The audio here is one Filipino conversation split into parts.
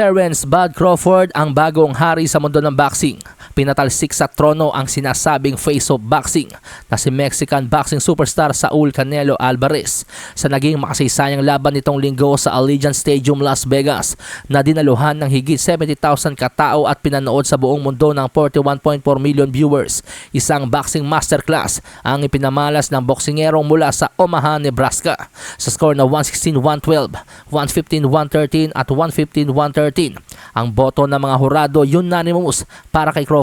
Terence Bud Crawford ang bagong hari sa mundo ng boxing. Pinatalsik sa trono ang sinasabing face of boxing na si Mexican boxing superstar Saul Canelo Alvarez sa naging makasaysayang laban nitong linggo sa Allegiant Stadium Las Vegas na dinaluhan ng higit 70,000 katao at pinanood sa buong mundo ng 41.4 million viewers. Isang boxing masterclass ang ipinamalas ng boksingerong mula sa Omaha, Nebraska sa score na 116-112, 115-113 at 115-113. Ang boto ng mga hurado unanimous para kay Crawford.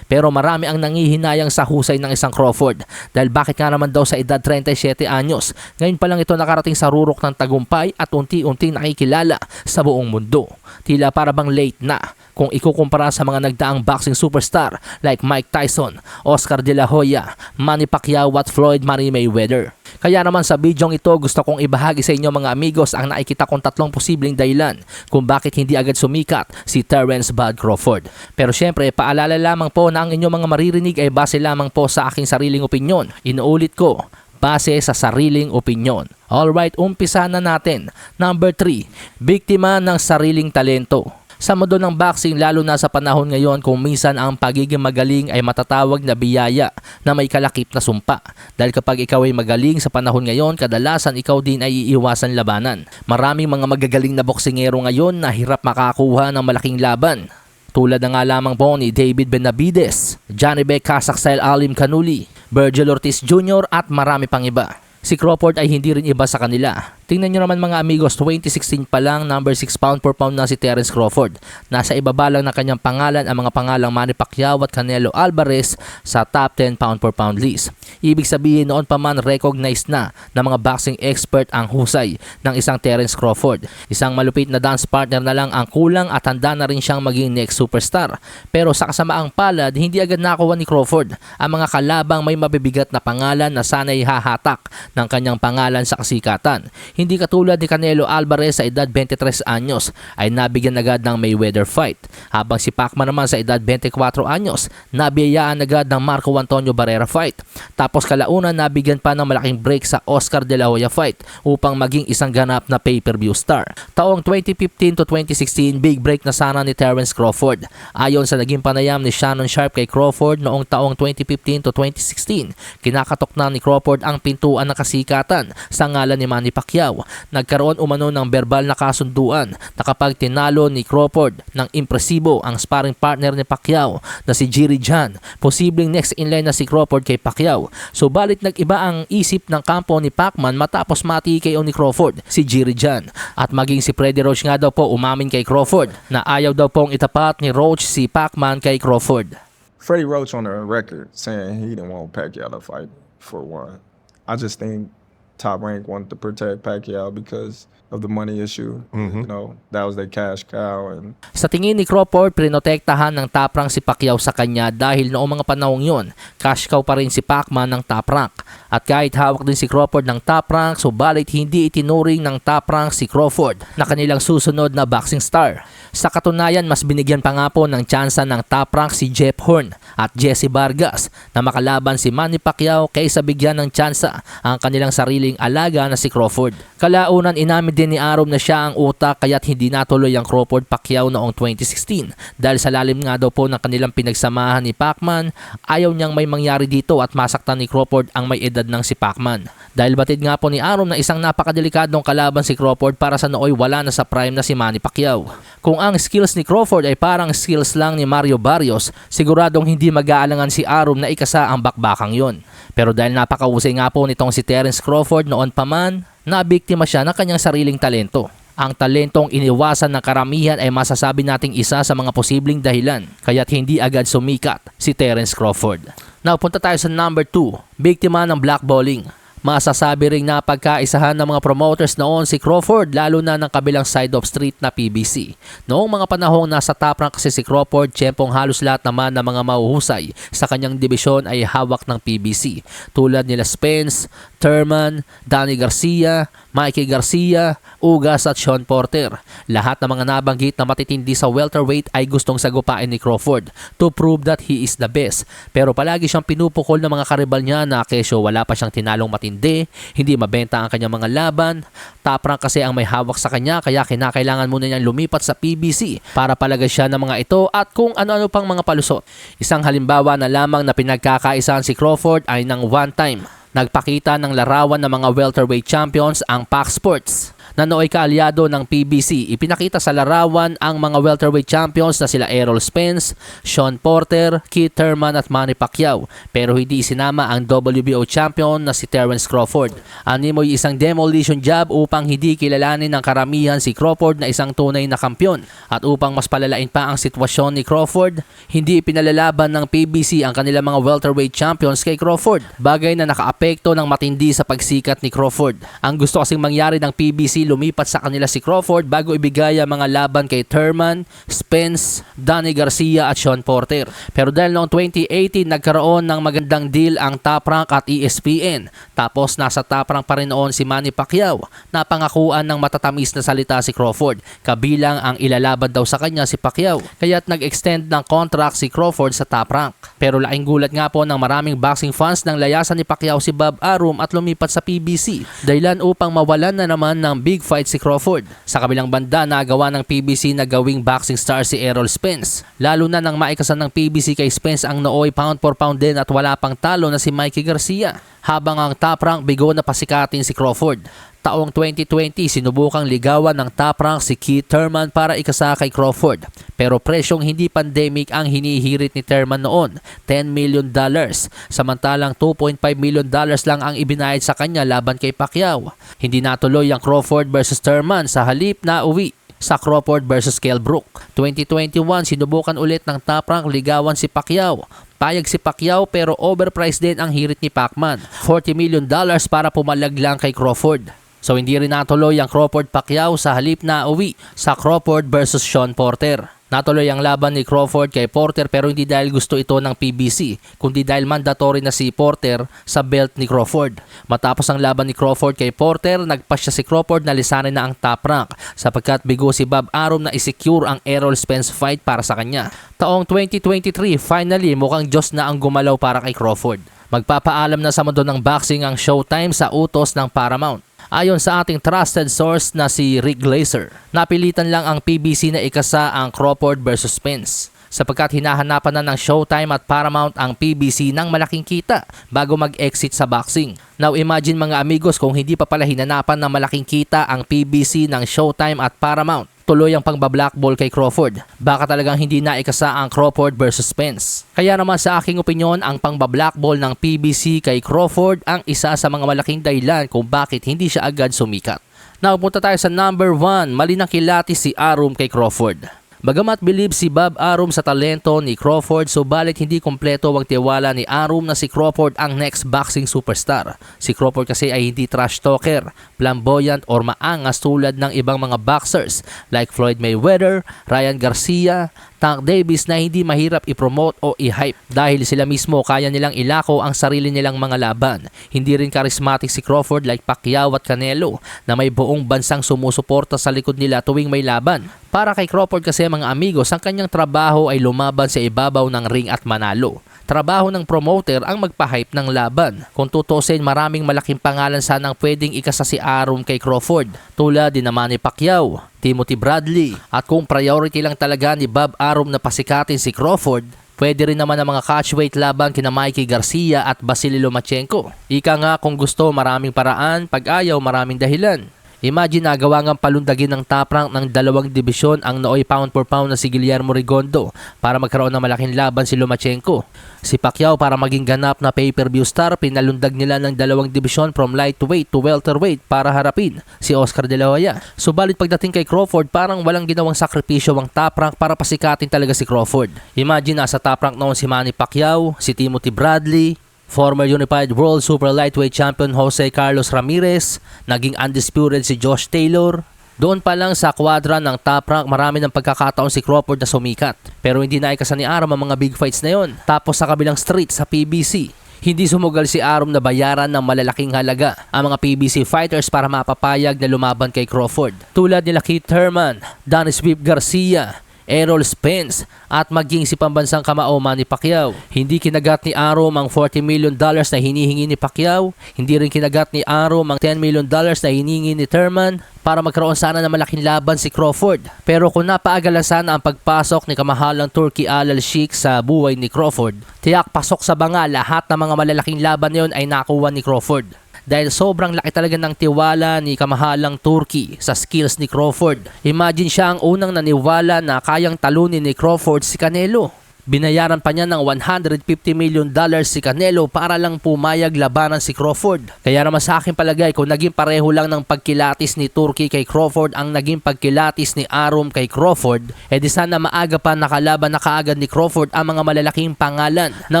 Pero marami ang nangihinayang sa husay ng isang Crawford dahil bakit nga naman daw sa edad 37 anyos. Ngayon pa lang ito nakarating sa rurok ng tagumpay at unti-unting nakikilala sa buong mundo. Tila para bang late na kung ikukumpara sa mga nagdaang boxing superstar like Mike Tyson, Oscar De La Hoya, Manny Pacquiao at Floyd Money Mayweather. Kaya naman sa bidyong ito gusto kong ibahagi sa inyo mga amigos ang nakikita kong tatlong posibleng dahilan kung bakit hindi agad sumikat si Terence Bud Crawford. Pero syempre paalala lamang po na ang inyong mga maririnig ay base lamang po sa aking sariling opinyon. Inuulit ko, base sa sariling opinyon. Alright, umpisa na natin. Number 3, biktima ng sariling talento. Sa mundo ng boxing lalo na sa panahon ngayon kung minsan ang pagiging magaling ay matatawag na biyaya na may kalakip na sumpa. Dahil kapag ikaw ay magaling sa panahon ngayon, kadalasan ikaw din ay iiwasan labanan. Maraming mga magagaling na boksingero ngayon na hirap makakuha ng malaking laban. Tulad na nga lamang po ni David Benavides, Johnny Beck Kasaksel Alim Kanuli, Virgil Ortiz Jr. at marami pang iba. Si Crawford ay hindi rin iba sa kanila. Tingnan nyo naman mga amigos, 2016 pa lang, number 6 pound per pound na si Terence Crawford. Nasa ibaba lang ng kanyang pangalan ang mga pangalang Manny Pacquiao at Canelo Alvarez sa top 10 pound per pound list. Ibig sabihin noon pa man recognized na ng mga boxing expert ang husay ng isang Terence Crawford. Isang malupit na dance partner na lang ang kulang at handa na rin siyang maging next superstar. Pero sa kasamaang palad, hindi agad nakuha ni Crawford ang mga kalabang may mabibigat na pangalan na sana'y hahatak ng kanyang pangalan sa kasikatan. Hindi katulad ni Canelo Alvarez sa edad 23 anyos ay nabigyan agad ng Mayweather fight. Habang si Pacman naman sa edad 24 anyos, nabiyayaan agad ng Marco Antonio Barrera fight. Tapos kalaunan nabigyan pa ng malaking break sa Oscar De La Hoya fight upang maging isang ganap na pay-per-view star. Taong 2015 to 2016, big break na sana ni Terence Crawford. Ayon sa naging panayam ni Shannon Sharp kay Crawford noong taong 2015 to 2016, kinakatok na ni Crawford ang pintuan ng kasikatan sa ngalan ni Manny Pacquiao. Nagkaroon umano ng verbal na kasunduan na kapag tinalo ni Crawford ng impresibo ang sparring partner ni Pacquiao na si Jiri Jan, posibleng next in line na si Crawford kay Pacquiao. Subalit nag-iba ang isip ng kampo ni Pacman matapos mati KO ni Crawford, si Jiri Jan. At maging si Freddie Roach nga daw po umamin kay Crawford na ayaw daw pong itapat ni Roach si Pacman kay Crawford. Freddie Roach on the record saying he didn't want Pacquiao to fight for one. I just think Top Rank wanted to protect Pacquiao because of the money issue. You know, that was their cash cow, and Sa tingin ni Crawford, prinotektahan ng top rank si Pacquiao sa kanya dahil noong mga panahong yun, cash cow pa rin si Pacman ng top rank. At kahit hawak din si Crawford ng top rank, subalit hindi itinuring ng top rank si Crawford na kanilang susunod na boxing star. Sa katunayan, mas binigyan pa nga po ng tsansa ng top rank si Jeff Horn at Jesse Vargas na makalaban si Manny Pacquiao kaysa bigyan ng tsansa ang kanilang sariling alaga na si Crawford. Kalaunan inamin din ni Arom na siya ang utak kaya't hindi natuloy ang Crawford Pacquiao noong 2016 dahil sa lalim nga daw po ng kanilang pinagsamahan ni Pacman, ayaw niyang may mangyari dito at masaktan ni Crawford ang may edad ng si Pacman. Dahil batid nga po ni Arom na isang napakadelikadong kalaban si Crawford para sa nooy wala na sa prime na si Manny Pacquiao. Kung ang skills ni Crawford ay parang skills lang ni Mario Barrios, siguradong hindi mag-aalangan si Arum na ikasa ang bakbakang yon. Pero dahil napakausay nga po nitong si Terence Crawford noon pa man, nabiktima siya ng kanyang sariling talento. Ang talentong iniwasan ng karamihan ay masasabi nating isa sa mga posibleng dahilan kaya't hindi agad sumikat si Terence Crawford. Now punta tayo sa number 2, biktima ng blackballing. Masasabi ring napagkaisahan ng mga promoters noon si Crawford lalo na ng kabilang side of street na PBC. Noong mga panahong nasa top rank kasi si Crawford, tiyempong halos lahat naman ng mga mahuhusay sa kanyang dibisyon ay hawak ng PBC. Tulad nila Spence, Thurman, Danny Garcia, Mikey Garcia, Ugas at Sean Porter. Lahat ng mga nabanggit na matitindi sa welterweight ay gustong sagupain ni Crawford to prove that he is the best. Pero palagi siyang pinupukol ng mga karibal niya na kesyo wala pa siyang tinalong matindi, hindi mabenta ang kanyang mga laban. Top rank kasi ang may hawak sa kanya kaya kinakailangan muna niyang lumipat sa PBC para palagay siya ng mga ito at kung ano-ano pang mga palusot. Isang halimbawa na lamang na pinagkakaisahan si Crawford ay ng one time Nagpakita ng larawan ng mga welterweight champions ang PAC Sports na nooy kaalyado ng PBC. Ipinakita sa larawan ang mga welterweight champions na sila Errol Spence, Sean Porter, Keith Thurman at Manny Pacquiao pero hindi isinama ang WBO champion na si Terence Crawford. Animoy isang demolition job upang hindi kilalanin ng karamihan si Crawford na isang tunay na kampyon at upang mas palalain pa ang sitwasyon ni Crawford, hindi pinalalaban ng PBC ang kanilang mga welterweight champions kay Crawford. Bagay na nakaapekto ng matindi sa pagsikat ni Crawford. Ang gusto kasing mangyari ng PBC lumipat sa kanila si Crawford bago ibigay ang mga laban kay Thurman, Spence, Danny Garcia at Sean Porter. Pero dahil noong 2018 nagkaroon ng magandang deal ang Top Rank at ESPN. Tapos nasa Top Rank pa rin noon si Manny Pacquiao. Napangakuan ng matatamis na salita si Crawford. Kabilang ang ilalaban daw sa kanya si Pacquiao. Kaya't nag-extend ng contract si Crawford sa Top Rank. Pero laking gulat nga po ng maraming boxing fans nang layasan ni Pacquiao si Bob Arum at lumipat sa PBC. Dahilan upang mawalan na naman ng big fight si Crawford. Sa kabilang banda, nagawa ng PBC na gawing boxing star si Errol Spence. Lalo na nang maikasan ng PBC kay Spence ang nooy pound for pound din at wala pang talo na si Mikey Garcia. Habang ang top rank bigo na pasikatin si Crawford. Taong 2020, sinubukang ligawan ng top rank si Keith Thurman para ikasa kay Crawford. Pero presyong hindi pandemic ang hinihirit ni Thurman noon, 10 million dollars. Samantalang 2.5 million dollars lang ang ibinayad sa kanya laban kay Pacquiao. Hindi natuloy ang Crawford versus Thurman sa halip na uwi sa Crawford versus Kell Brook. 2021, sinubukan ulit ng top rank ligawan si Pacquiao. Payag si Pacquiao pero overpriced din ang hirit ni Pacman. 40 million dollars para pumalag lang kay Crawford. So hindi rin natuloy ang Crawford Pacquiao sa halip na uwi sa Crawford versus Sean Porter. Natuloy ang laban ni Crawford kay Porter pero hindi dahil gusto ito ng PBC, kundi dahil mandatory na si Porter sa belt ni Crawford. Matapos ang laban ni Crawford kay Porter, nagpasya si Crawford na lisanin na ang top rank sapagkat bigo si Bob Arum na isecure ang Errol Spence fight para sa kanya. Taong 2023, finally mukhang Diyos na ang gumalaw para kay Crawford. Magpapaalam na sa mundo ng boxing ang Showtime sa utos ng Paramount. Ayon sa ating trusted source na si Rick Glazer, napilitan lang ang PBC na ikasa ang Crawford versus Spence sapagkat hinahanapan na ng Showtime at Paramount ang PBC ng malaking kita bago mag-exit sa boxing. Now imagine mga amigos kung hindi pa pala hinanapan ng malaking kita ang PBC ng Showtime at Paramount tuloy ang pangbablackball kay Crawford. Baka talagang hindi na ikasa ang Crawford versus Spence. Kaya naman sa aking opinyon, ang pangbablackball ng PBC kay Crawford ang isa sa mga malaking dahilan kung bakit hindi siya agad sumikat. Now, punta tayo sa number 1. Mali na kilati si Arum kay Crawford. Bagamat believe si Bob Arum sa talento ni Crawford, subalit hindi kompleto ang tiwala ni Arum na si Crawford ang next boxing superstar. Si Crawford kasi ay hindi trash talker, flamboyant or maangas tulad ng ibang mga boxers like Floyd Mayweather, Ryan Garcia, Tank Davis na hindi mahirap i-promote o i-hype dahil sila mismo kaya nilang ilako ang sarili nilang mga laban. Hindi rin charismatic si Crawford like Pacquiao at Canelo na may buong bansang sumusuporta sa likod nila tuwing may laban. Para kay Crawford kasi mga amigos, ang kanyang trabaho ay lumaban sa ibabaw ng ring at manalo. Trabaho ng promoter ang magpa-hype ng laban. Kung tutusin, maraming malaking pangalan sanang pwedeng ikasa si Arum kay Crawford tulad ni Manny Pacquiao, Timothy Bradley at kung priority lang talaga ni Bob Arum na pasikatin si Crawford, Pwede rin naman ang mga catchweight laban kina Mikey Garcia at Vasily Lomachenko. Ika nga kung gusto maraming paraan, pag ayaw maraming dahilan. Imagine nagawa ngang palundagin ng top rank ng dalawang dibisyon ang nooy pound for pound na si Guillermo Rigondo para magkaroon ng malaking laban si Lomachenko. Si Pacquiao para maging ganap na pay-per-view star, pinalundag nila ng dalawang dibisyon from lightweight to welterweight para harapin si Oscar De La Hoya. Subalit pagdating kay Crawford, parang walang ginawang sakripisyo ang top rank para pasikatin talaga si Crawford. Imagine nasa top rank noon si Manny Pacquiao, si Timothy Bradley, Former Unified World Super Lightweight Champion Jose Carlos Ramirez, naging undisputed si Josh Taylor. Doon pa lang sa kwadra ng top rank, marami ng pagkakataon si Crawford na sumikat. Pero hindi na ikasa ni Aram ang mga big fights na yon. Tapos sa kabilang street sa PBC, Hindi sumugal si Arum na bayaran ng malalaking halaga ang mga PBC fighters para mapapayag na lumaban kay Crawford. Tulad nila Keith Thurman, Donnie Swift Garcia, Errol Spence at maging si pambansang kamao Manny Pacquiao. Hindi kinagat ni Arum ang 40 million dollars na hinihingi ni Pacquiao. Hindi rin kinagat ni Arum ang 10 million dollars na hinihingi ni Thurman para magkaroon sana ng malaking laban si Crawford. Pero kung napaagalan sana ang pagpasok ni kamahalang Turkey Alal Sheikh sa buhay ni Crawford, tiyak pasok sa banga lahat ng mga malalaking laban yun ay nakuha ni Crawford dahil sobrang laki talaga ng tiwala ni kamahalang Turkey sa skills ni Crawford. Imagine siya ang unang naniwala na kayang talunin ni Crawford si Canelo. Binayaran pa niya ng 150 million dollars si Canelo para lang pumayag labanan si Crawford. Kaya naman sa akin palagay kung naging pareho lang ng pagkilatis ni Turkey kay Crawford ang naging pagkilatis ni Arum kay Crawford, edi sana maaga pa nakalaban na kaagad ni Crawford ang mga malalaking pangalan na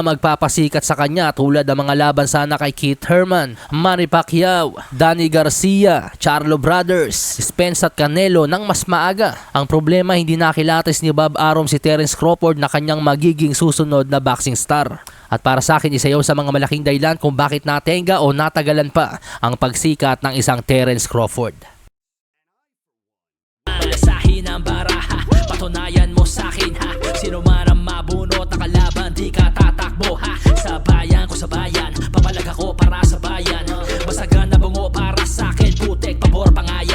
magpapasikat sa kanya tulad ng mga laban sana kay Keith Herman, Manny Pacquiao, Danny Garcia, Charlo Brothers, Spence at Canelo nang mas maaga. Ang problema hindi nakilatis ni Bob Arum si Terence Crawford na kanyang magiging susunod na boxing star. At para sa akin, isa yun sa mga malaking dahilan kung bakit natenga o natagalan pa ang pagsikat ng isang Terence Crawford. Sahin ang baraha, patunayan mo sa akin ha. Sino man ang mabunot na kalaban, di ka tatakbo ha. Sa bayan ko sa bayan, papalag ako para sa bayan. Masagan na bungo para sa akin, putek, pabor, pangayan